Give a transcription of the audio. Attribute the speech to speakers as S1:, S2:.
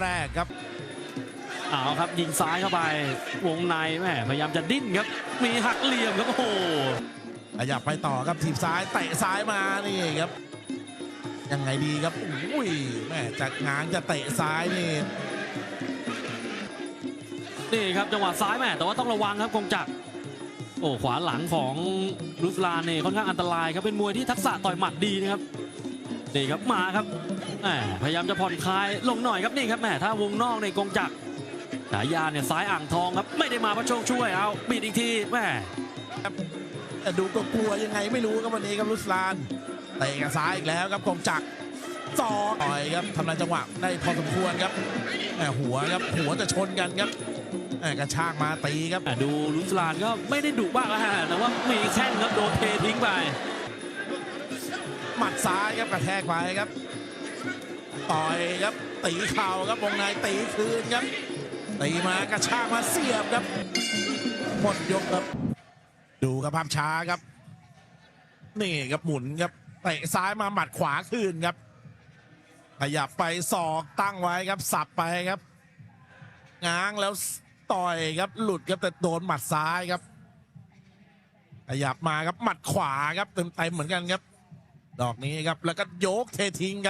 S1: แรกครับ
S2: เอาครับยิงซ้ายเข้าไป วงในแม่พยายามจะดิ้นครับ มีหักเหลี่ยมครับโอ้โห
S1: ขยับไปต่อครับทีบซ้ายเตะซ้ายมานี่ครับยังไงดีครับอุ้ยแม่จากงางจะเตะซ้ายนี่
S2: นี่ครับจังหวะซ้ายแม่แต่ว่าต้องระวังครับกงจักรโอ้ขวาหลังของรุสลานเนี่ยค่อนข้างอันตรายครับเป็นมวยที่ทักษะต่อยหมัดดีนะครับ นี่ครับมาครับแหมพยายามจะผ่อนคลายลงหน่อยครับนี่ครับแหมถ้าวงนอกในกงจักรฉายาเนี่ยซ้ายอ่างทองครับไม่ได้มาเพราะโชคช่วยเอาบีดอีกทีแหม
S1: แต่ดูก็กลัวยังไงไม่รู้ครับวันนี้ครับรุสลานเตะกับซ้ายอีกแล้วครับกงจักรซอกต่อยครับทำลายจังหวะได้พอสมควรครับแหม่หัวครับหัวจะชนกันครับแหม่กระชากมาตีครับ
S2: อะดูลุสลานก็ไม่ได้ดุมากแล้วฮะแต่ว่ามีแข้งครับโดนเททิ้งไป
S1: หมัดซ้ายครับกระแทกไปครับ ต่อยครับตีเข่าครับวงในตีคืนครับตีมากระชากมาเสียบครับหมดยกครับ ดูครับภาพช้าครับ นี่ครับหมุนครับเตะซ้ายมาหมัดขวาคืนครับขยับไปศอกตั้งไว้ครับสับไปครับง้างแล้วต่อยครับหลุดครับแต่โดนหมัดซ้ายครับขยับมาครับหมัดขวาครับเต็มๆเหมือนกันครับ ดอกนี้ครับ แล้วก็โยกเททิ้งครับ